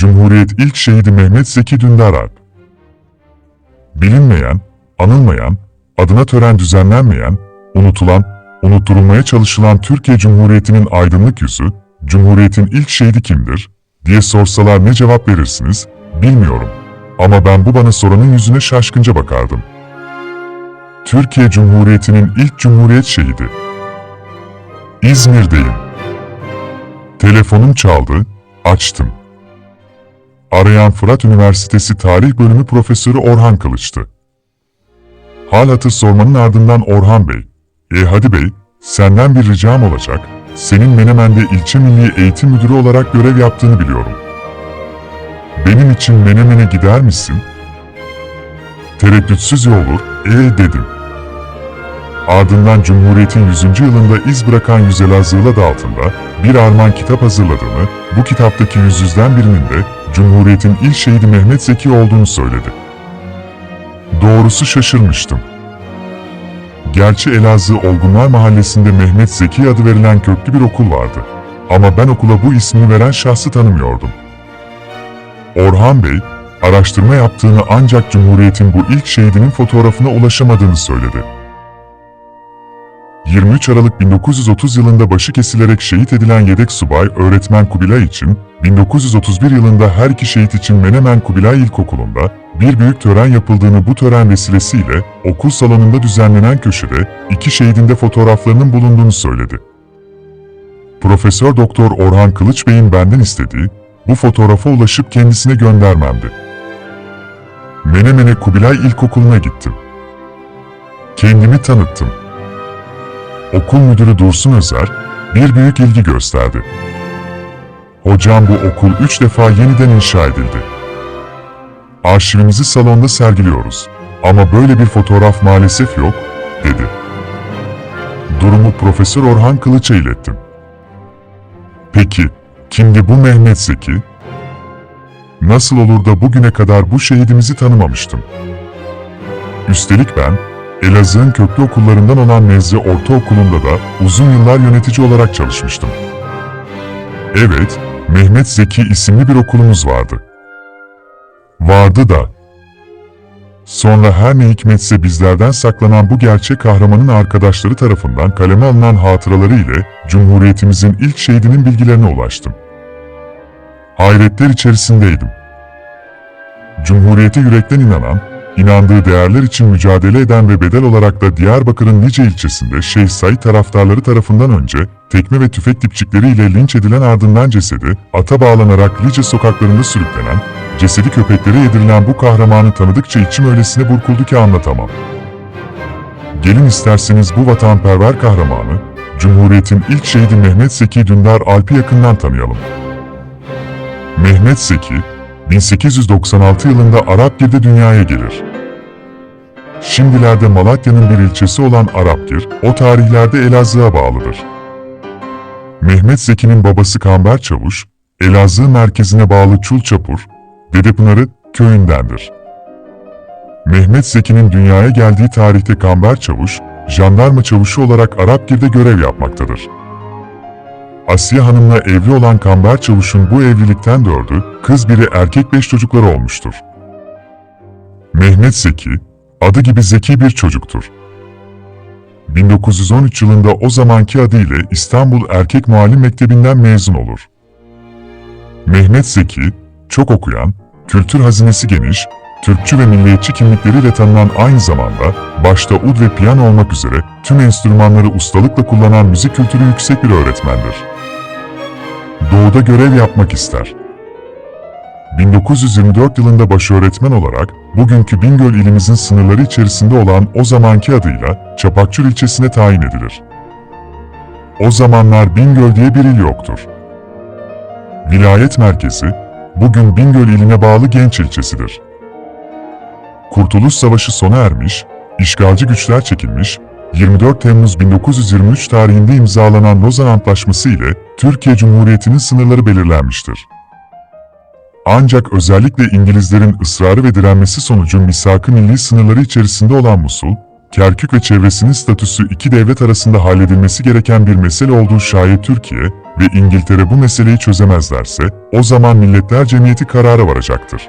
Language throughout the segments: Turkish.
Cumhuriyet ilk şehidi Mehmet Zeki Dündar Alp. Bilinmeyen, anılmayan, adına tören düzenlenmeyen, unutulan, unutturulmaya çalışılan Türkiye Cumhuriyeti'nin aydınlık yüzü, Cumhuriyet'in ilk şehidi kimdir, diye sorsalar ne cevap verirsiniz, bilmiyorum. Ama ben bu bana soranın yüzüne şaşkınca bakardım. Türkiye Cumhuriyeti'nin ilk Cumhuriyet şehidi. İzmir'deyim. Telefonum çaldı, açtım. Arayan Fırat Üniversitesi Tarih Bölümü Profesörü Orhan Kılıç'tı. Hal hatır sormanın ardından Orhan Bey, e hadi bey, senden bir ricam olacak, senin Menemen'de ilçe milli eğitim müdürü olarak görev yaptığını biliyorum. Benim için Menemen'e gider misin? Tereddütsüz iyi olur, ee dedim. Ardından Cumhuriyet'in 100. yılında iz bırakan Yüzel Azığıl adı altında bir armağan kitap hazırladığını, bu kitaptaki yüz yüzden birinin de Cumhuriyet'in ilk şehidi Mehmet Zeki olduğunu söyledi. Doğrusu şaşırmıştım. Gerçi Elazığ Olgunlar Mahallesi'nde Mehmet Zeki adı verilen köklü bir okul vardı. Ama ben okula bu ismini veren şahsı tanımıyordum. Orhan Bey, araştırma yaptığını ancak Cumhuriyet'in bu ilk şehidinin fotoğrafına ulaşamadığını söyledi. 23 Aralık 1930 yılında başı kesilerek şehit edilen yedek subay öğretmen Kubilay için, 1931 yılında her iki şehit için Menemen Kubilay İlkokulu'nda bir büyük tören yapıldığını bu tören vesilesiyle okul salonunda düzenlenen köşede iki şehidin de fotoğraflarının bulunduğunu söyledi. Profesör Doktor Orhan Kılıç Bey'in benden istediği bu fotoğrafa ulaşıp kendisine göndermemdi. Menemen'e Kubilay İlkokulu'na gittim. Kendimi tanıttım. Okul müdürü Dursun Özer, bir büyük ilgi gösterdi. Hocam bu okul üç defa yeniden inşa edildi. Arşivimizi salonda sergiliyoruz. Ama böyle bir fotoğraf maalesef yok, dedi. Durumu Profesör Orhan Kılıç'a ilettim. Peki, kimdi bu Mehmet Zeki? Nasıl olur da bugüne kadar bu şehidimizi tanımamıştım? Üstelik ben, Elazığ'ın köklü okullarından olan Nezle Ortaokulu'nda da uzun yıllar yönetici olarak çalışmıştım. Evet, Mehmet Zeki isimli bir okulumuz vardı. Vardı da. Sonra her ne hikmetse bizlerden saklanan bu gerçek kahramanın arkadaşları tarafından kaleme alınan hatıraları ile Cumhuriyetimizin ilk şehidinin bilgilerine ulaştım. Hayretler içerisindeydim. Cumhuriyete yürekten inanan, inandığı değerler için mücadele eden ve bedel olarak da Diyarbakır'ın nice ilçesinde Şeyh Said taraftarları tarafından önce tekme ve tüfek dipçikleriyle linç edilen ardından cesedi ata bağlanarak Lice sokaklarında sürüklenen, cesedi köpeklere yedirilen bu kahramanı tanıdıkça içim öylesine burkuldu ki anlatamam. Gelin isterseniz bu vatanperver kahramanı, Cumhuriyet'in ilk şehidi Mehmet Zeki Dündar Alp'i yakından tanıyalım. Mehmet Zeki, 1896 yılında Arapgir'de dünyaya gelir. Şimdilerde Malatya'nın bir ilçesi olan Arapgir, o tarihlerde Elazığ'a bağlıdır. Mehmet Zeki'nin babası Kamber Çavuş, Elazığ merkezine bağlı Çulçapur, Dedepınarı köyündendir. Mehmet Zeki'nin dünyaya geldiği tarihte Kamber Çavuş, jandarma çavuşu olarak Arapgir'de görev yapmaktadır. Asiye Hanım'la evli olan Kamber Çavuş'un bu evlilikten dördü, kız biri erkek beş çocukları olmuştur. Mehmet Zeki, adı gibi zeki bir çocuktur. 1913 yılında o zamanki adıyla İstanbul Erkek Muallim Mektebi'nden mezun olur. Mehmet Zeki, çok okuyan, kültür hazinesi geniş, Türkçü ve milliyetçi kimlikleriyle tanınan aynı zamanda, başta ud ve piyano olmak üzere tüm enstrümanları ustalıkla kullanan müzik kültürü yüksek bir öğretmendir. Doğuda görev yapmak ister. 1924 yılında başöğretmen olarak bugünkü Bingöl ilimizin sınırları içerisinde olan o zamanki adıyla Çapakçıl ilçesine tayin edilir. O zamanlar Bingöl diye bir il yoktur. Vilayet merkezi, bugün Bingöl iline bağlı Genç ilçesidir. Kurtuluş Savaşı sona ermiş, işgalci güçler çekilmiş, 24 Temmuz 1923 tarihinde imzalanan Lozan Antlaşması ile Türkiye Cumhuriyeti'nin sınırları belirlenmiştir. Ancak özellikle İngilizlerin ısrarı ve direnmesi sonucu misak-ı milli sınırları içerisinde olan Musul, Kerkük ve çevresinin statüsü iki devlet arasında halledilmesi gereken bir mesele olduğu şayet Türkiye ve İngiltere bu meseleyi çözemezlerse, o zaman Milletler Cemiyeti karara varacaktır.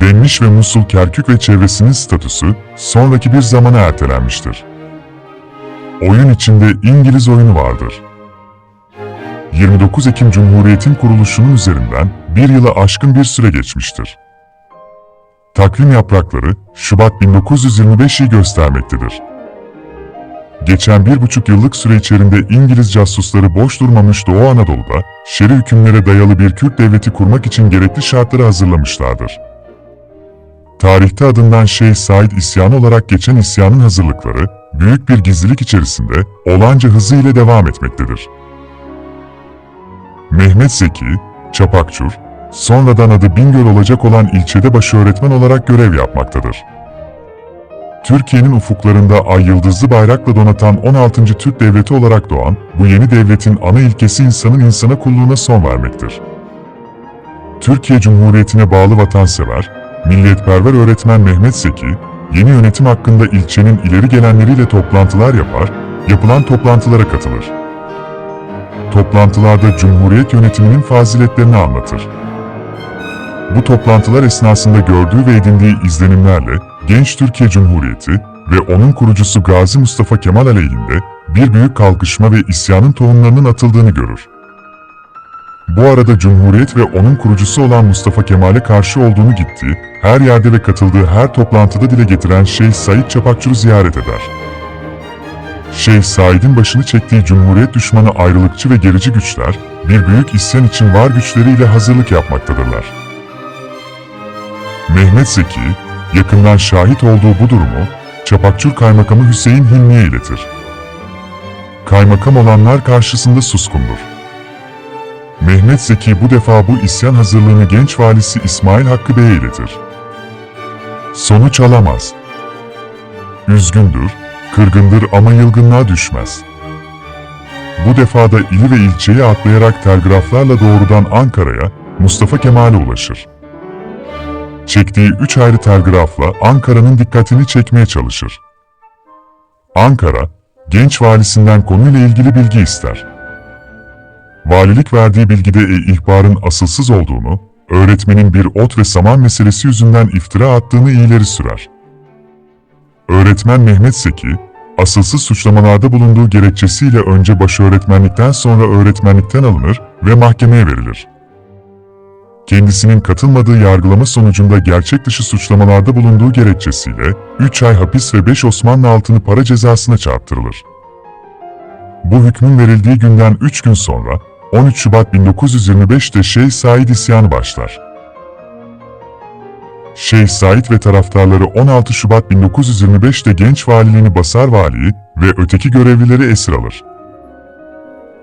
Denmiş ve Musul Kerkük ve çevresinin statüsü sonraki bir zamana ertelenmiştir. Oyun içinde İngiliz oyunu vardır. 29 Ekim Cumhuriyet'in kuruluşunun üzerinden bir yıla aşkın bir süre geçmiştir. Takvim yaprakları Şubat 1925'i göstermektedir. Geçen bir buçuk yıllık süre içerisinde İngiliz casusları boş durmamış Doğu Anadolu'da, şer'i hükümlere dayalı bir Kürt devleti kurmak için gerekli şartları hazırlamışlardır. Tarihte adından Şeyh Said isyanı olarak geçen isyanın hazırlıkları, büyük bir gizlilik içerisinde olanca hızı ile devam etmektedir. Mehmet Zeki, Çapakçur, sonradan adı Bingöl olacak olan ilçede başı öğretmen olarak görev yapmaktadır. Türkiye'nin ufuklarında ay yıldızlı bayrakla donatan 16. Türk Devleti olarak doğan, bu yeni devletin ana ilkesi insanın insana kulluğuna son vermektir. Türkiye Cumhuriyeti'ne bağlı vatansever, milliyetperver öğretmen Mehmet Zeki, yeni yönetim hakkında ilçenin ileri gelenleriyle toplantılar yapar, yapılan toplantılara katılır. Toplantılarda Cumhuriyet yönetiminin faziletlerini anlatır. Bu toplantılar esnasında gördüğü ve edindiği izlenimlerle Genç Türkiye Cumhuriyeti ve onun kurucusu Gazi Mustafa Kemal aleyhinde bir büyük kalkışma ve isyanın tohumlarının atıldığını görür. Bu arada Cumhuriyet ve onun kurucusu olan Mustafa Kemal'e karşı olduğunu gittiği, her yerde ve katıldığı her toplantıda dile getiren Şeyh Said Çapakçur'u ziyaret eder. Şeyh Said'in başını çektiği Cumhuriyet düşmanı ayrılıkçı ve gerici güçler, bir büyük isyan için var güçleriyle hazırlık yapmaktadırlar. Mehmet Zeki, yakından şahit olduğu bu durumu, Çapakçur Kaymakamı Hüseyin Hilmi'ye iletir. Kaymakam olanlar karşısında suskundur. Mehmet Zeki bu defa bu isyan hazırlığını genç valisi İsmail Hakkı Bey'e iletir. Sonuç alamaz. Üzgündür, kırgındır ama yılgınlığa düşmez. Bu defa da ili ve ilçeyi atlayarak telgraflarla doğrudan Ankara'ya, Mustafa Kemal'e ulaşır. Çektiği üç ayrı telgrafla Ankara'nın dikkatini çekmeye çalışır. Ankara, genç valisinden konuyla ilgili bilgi ister. Valilik verdiği bilgide e ihbarın asılsız olduğunu, öğretmenin bir ot ve saman meselesi yüzünden iftira attığını ileri sürer. Öğretmen Mehmet Seki, asılsız suçlamalarda bulunduğu gerekçesiyle önce baş öğretmenlikten sonra öğretmenlikten alınır ve mahkemeye verilir. Kendisinin katılmadığı yargılama sonucunda gerçek dışı suçlamalarda bulunduğu gerekçesiyle 3 ay hapis ve 5 Osmanlı altını para cezasına çarptırılır. Bu hükmün verildiği günden 3 gün sonra 13 Şubat 1925'te Şeyh Said isyanı başlar. Şeyh Said ve taraftarları 16 Şubat 1925'te genç valiliğini basar valiyi ve öteki görevlileri esir alır.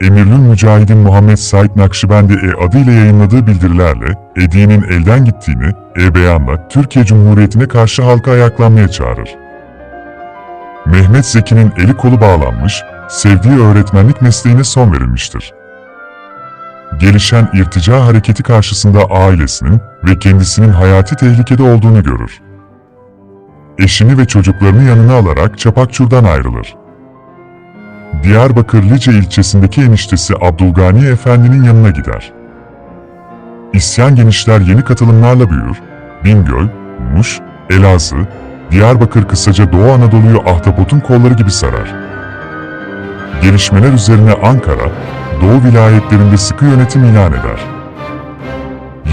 Emirlül Mücahidin Muhammed Said Nakşibendi E adıyla yayınladığı bildirilerle Edi'nin elden gittiğini E beyanla Türkiye Cumhuriyeti'ne karşı halka ayaklanmaya çağırır. Mehmet Zeki'nin eli kolu bağlanmış, sevdiği öğretmenlik mesleğine son verilmiştir. Gelişen irtica hareketi karşısında ailesinin ve kendisinin hayati tehlikede olduğunu görür. Eşini ve çocuklarını yanına alarak Çapakçur'dan ayrılır. Diyarbakır Lice ilçesindeki eniştesi Abdülgani Efendi'nin yanına gider. İsyan genişler yeni katılımlarla büyür, Bingöl, Muş, Elazığ, Diyarbakır kısaca Doğu Anadolu'yu ahtapotun kolları gibi sarar. Gelişmeler üzerine Ankara, Doğu vilayetlerinde sıkı yönetim ilan eder.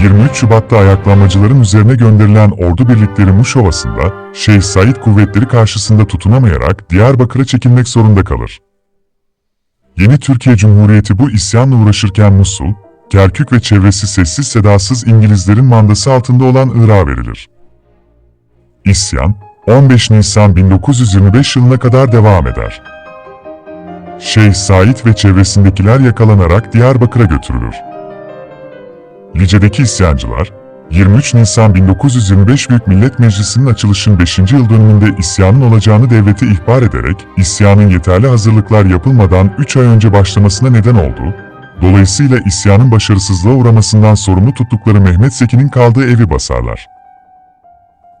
23 Şubat'ta ayaklanmacıların üzerine gönderilen ordu birlikleri Muş Ovası'nda Şeyh Said kuvvetleri karşısında tutunamayarak Diyarbakır'a çekilmek zorunda kalır. Yeni Türkiye Cumhuriyeti bu isyanla uğraşırken Musul, Kerkük ve çevresi sessiz sedasız İngilizlerin mandası altında olan Irak'a verilir. İsyan, 15 Nisan 1925 yılına kadar devam eder. Şeyh Said ve çevresindekiler yakalanarak Diyarbakır'a götürülür. Lice'deki isyancılar, 23 Nisan 1925 Büyük Millet Meclisi'nin açılışın 5. yıl dönümünde isyanın olacağını devlete ihbar ederek, isyanın yeterli hazırlıklar yapılmadan 3 ay önce başlamasına neden oldu, dolayısıyla isyanın başarısızlığa uğramasından sorumlu tuttukları Mehmet Zeki'nin kaldığı evi basarlar.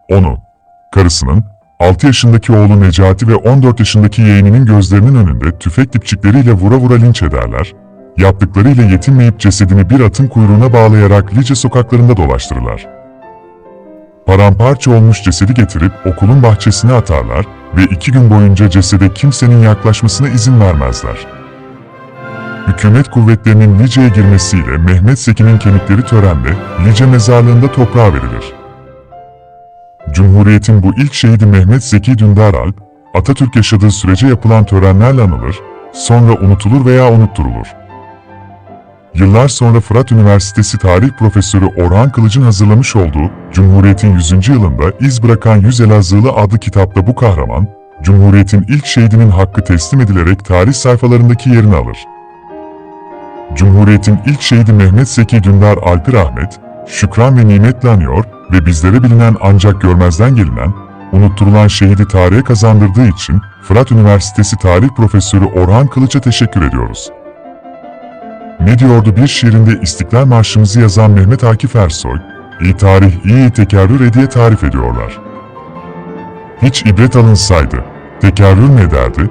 Onu, karısının, 6 yaşındaki oğlu Necati ve 14 yaşındaki yeğeninin gözlerinin önünde tüfek dipçikleriyle vura vura linç ederler. Yaptıklarıyla yetinmeyip cesedini bir atın kuyruğuna bağlayarak Lice sokaklarında dolaştırırlar. Paramparça olmuş cesedi getirip okulun bahçesine atarlar ve iki gün boyunca cesede kimsenin yaklaşmasına izin vermezler. Hükümet kuvvetlerinin Lice'ye girmesiyle Mehmet Sekin'in kemikleri törenle Lice mezarlığında toprağa verilir. Cumhuriyetin bu ilk şehidi Mehmet Zeki Dündaral, Atatürk yaşadığı sürece yapılan törenlerle anılır, sonra unutulur veya unutturulur. Yıllar sonra Fırat Üniversitesi Tarih Profesörü Orhan Kılıç'ın hazırlamış olduğu Cumhuriyet'in 100. yılında iz bırakan Yüz Elazığlı adlı kitapta bu kahraman, Cumhuriyet'in ilk şehidinin hakkı teslim edilerek tarih sayfalarındaki yerini alır. Cumhuriyet'in ilk şehidi Mehmet Zeki Dündar Alpir Ahmet, şükran ve nimetle anıyor ve bizlere bilinen ancak görmezden gelinen, unutturulan şehidi tarihe kazandırdığı için Fırat Üniversitesi Tarih Profesörü Orhan Kılıç'a teşekkür ediyoruz. Ne diyordu bir şiirinde İstiklal Marşımızı yazan Mehmet Akif Ersoy, iyi tarih iyi tekerrür diye tarif ediyorlar. Hiç ibret alınsaydı, tekerrür mü ederdi?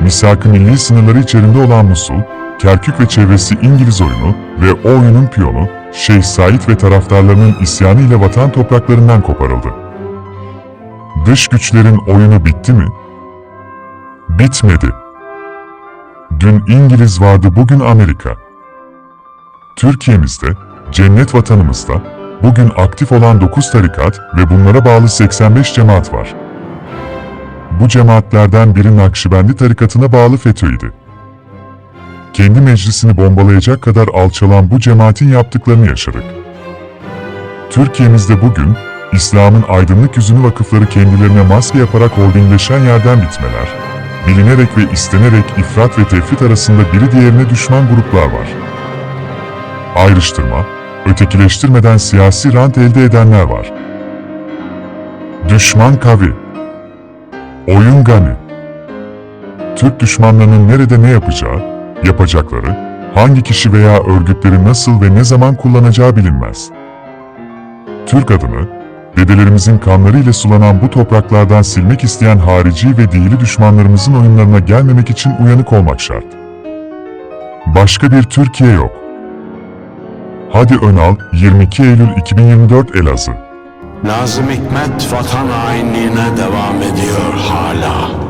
Misak-ı milli sınırları içerisinde olan Musul, Kerkük ve çevresi İngiliz oyunu ve o oyunun piyonu, Şeyh Said ve taraftarlarının isyanı vatan topraklarından koparıldı. Dış güçlerin oyunu bitti mi? Bitmedi. Dün İngiliz vardı, bugün Amerika. Türkiye'mizde, cennet vatanımızda, bugün aktif olan 9 tarikat ve bunlara bağlı 85 cemaat var. Bu cemaatlerden biri Nakşibendi tarikatına bağlı FETÖ'ydi. Kendi meclisini bombalayacak kadar alçalan bu cemaatin yaptıklarını yaşadık. Türkiye'mizde bugün, İslam'ın aydınlık yüzünü vakıfları kendilerine maske yaparak holdingleşen yerden bitmeler, bilinerek ve istenerek ifrat ve tefrit arasında biri diğerine düşman gruplar var. Ayrıştırma, ötekileştirmeden siyasi rant elde edenler var. Düşman kavi, oyun gani. Türk düşmanlarının nerede ne yapacağı, yapacakları, hangi kişi veya örgütleri nasıl ve ne zaman kullanacağı bilinmez. Türk adını, dedelerimizin kanlarıyla sulanan bu topraklardan silmek isteyen harici ve dini düşmanlarımızın oyunlarına gelmemek için uyanık olmak şart. Başka bir Türkiye yok. Hadi Önal, 22 Eylül 2024 Elazığ. Nazım Hikmet vatan hainliğine devam ediyor hala.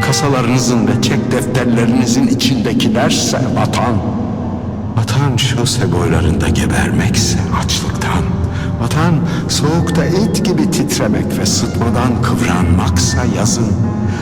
kasalarınızın ve çek defterlerinizin içindekilerse vatan. Vatan şose boylarında gebermekse açlıktan. Vatan soğukta et gibi titremek ve sıtmadan kıvranmaksa yazın.